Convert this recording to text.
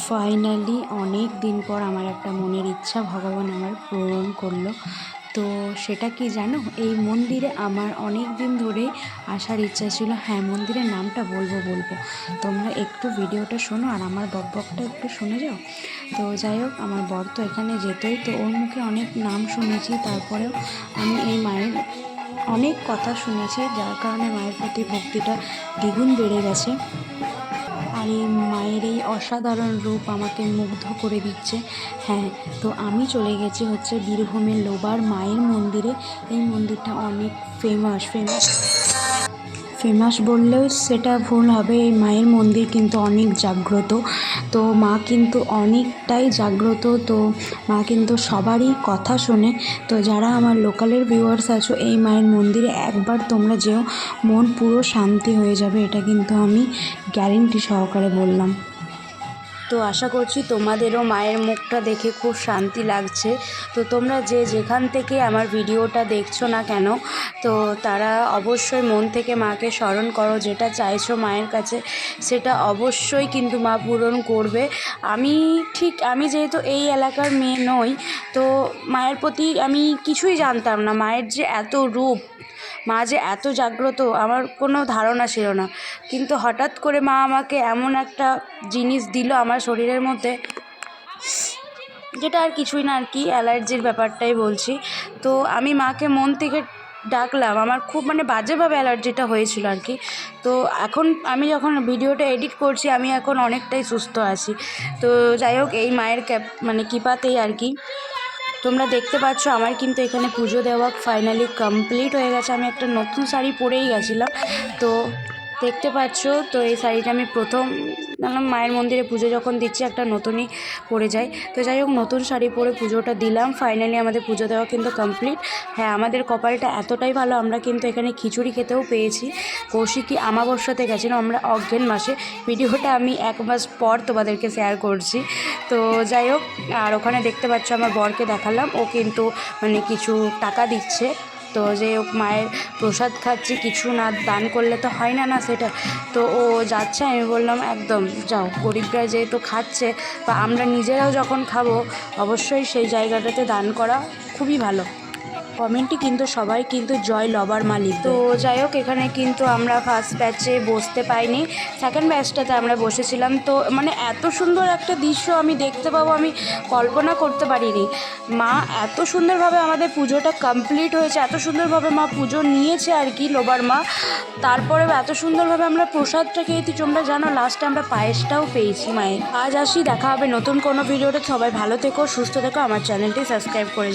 Finally অনেক দিন পর আমার একটা মনের ইচ্ছা ভগবান আমার পূরণ করল। তো সেটা কি জানো? এই মন্দিরে আমার অনেক দিন ধরে আসার ইচ্ছা ছিল। হ্যাঁ মন্দিরের নামটা বলব বলব। তোমরা একটু ভিডিওটা শোনো আর আমার বকবকটা একটু শুনে যাও। তো যাই হোক, আমার বর তো এখানে যেতই, তো ওর মুখে অনেক নাম শুনেছি। তারপরেও আমি এই মায়ের অনেক কথা শুনেছি, যার কারণে মায়ের প্রতি ভক্তিটা দ্বিগুণ বেড়ে গেছে। আর এই মায়ের এই অসাধারণ রূপ আমাকে মুগ্ধ করে দিচ্ছে। হ্যাঁ তো আমি চলে গেছি হচ্ছে বীরভূমের লোবার মায়ের মন্দিরে। এই মন্দিরটা অনেক ফেমাস ফেমাস ফেমাস বললেও সেটা ভুল হবে। এই মায়ের মন্দির কিন্তু অনেক জাগ্রত। তো মা কিন্তু অনেকটাই জাগ্রত। তো মা কিন্তু সবারই কথা শোনে। তো যারা আমার লোকালের ভিউয়ার্স আছো, এই মায়ের মন্দিরে একবার তোমরা যেও, মন পুরো শান্তি হয়ে যাবে, এটা কিন্তু আমি গ্যারেন্টি সহকারে বললাম। তো আশা করছি তোমাদেরও মায়ের মুখটা দেখে খুব শান্তি লাগছে। তো তোমরা যে যেখান থেকে আমার ভিডিওটা দেখছ না কেন, তো তারা অবশ্যই মন থেকে মাকে স্মরণ করো, যেটা চাইছো মায়ের কাছে সেটা অবশ্যই কিন্তু মা পূরণ করবে। আমি ঠিক, আমি যেহেতু এই এলাকার মেয়ে নই, তো মায়ের প্রতি আমি কিছুই জানতাম না। মায়ের যে এত রূপ মা যে এত জাগ্রত, আমার কোনো ধারণা ছিল না। কিন্তু হঠাৎ করে মা আমাকে এমন একটা জিনিস দিল আমার শরীরের মধ্যে, যেটা আর কিছুই না, আর কি অ্যালার্জির ব্যাপারটাই বলছি। তো আমি মাকে মন থেকে ডাকলাম, আমার খুব মানে বাজেভাবে অ্যালার্জিটা হয়েছিল আর কি। তো এখন আমি যখন ভিডিওটা এডিট করছি, আমি এখন অনেকটাই সুস্থ আছি। তো যাই হোক, এই মায়ের ক্যাপ মানে কৃপাতেই আর কি। তোমরা দেখতে পাচ্ছ, আমার কিন্তু এখানে পুজো দেওয়া ফাইনালি কমপ্লিট হয়ে গেছে। আমি একটা নতুন শাড়ি পরেই গেছিলাম। তো দেখতে পাচ্ছ, তো এই শাড়িটা আমি প্রথম বললাম মায়ের মন্দিরে পুজো যখন দিচ্ছি, একটা নতুনই পরে যাই তো যাই হোক, নতুন শাড়ি পরে পুজোটা দিলাম। ফাইনালি আমাদের পুজো দেওয়া কিন্তু কমপ্লিট হ্যাঁ আমাদের কপালটা এতটাই ভালো, আমরা কিন্তু এখানে খিচুড়ি খেতেও পেয়েছি। কৌশিকী আমাবস্যাতে গেছিলাম আমরা অজ্ঞান মাসে। ভিডিওটা আমি এক মাস পর তোমাদেরকে শেয়ার করছি। তো যাই হোক, আর ওখানে দেখতে পাচ্ছ, আমার বরকে দেখালাম। ও কিন্তু মানে কিছু টাকা দিচ্ছে। তো যে মায়ের প্রসাদ খাচ্ছি, কিছু না, দান করলে তো হয় না না সেটা। তো ও যাচ্ছে, আমি বললাম, একদম, যাও। গরিবরা যেহেতু খাচ্ছে, বা আমরা নিজেরাও যখন খাব, অবশ্যই সেই জায়গাটাতে দান করা খুবই ভালো। কমেন্টে কিন্তু সবাই কিন্তু জয় লবার মালিক। তো যাই হোক, এখানে কিন্তু আমরা ফার্স্ট ব্যাচে বসতে পাইনি। সেকেন্ড ব্যাচটাতে আমরা বসেছিলাম। তো মানে এত সুন্দর একটা দৃশ্য আমি দেখতে পাবো, আমি কল্পনা করতে পারিনি। মা এত সুন্দরভাবে আমাদের পুজোটা কমপ্লিট হয়েছে, এত সুন্দরভাবে মা পুজো নিয়েছে আর কি লোবার মা। তারপরে এত সুন্দরভাবে আমরা প্রসাদটা খেয়েছি, তোমরা জানো লাস্টে আমরা পায়েসটাও পেয়েছি মায়ের। আজ আসি, দেখা হবে নতুন কোনো ভিডিওতে সবাই ভালো থেকো, সুস্থ থেকো, আমার চ্যানেলটি সাবস্ক্রাইব করে।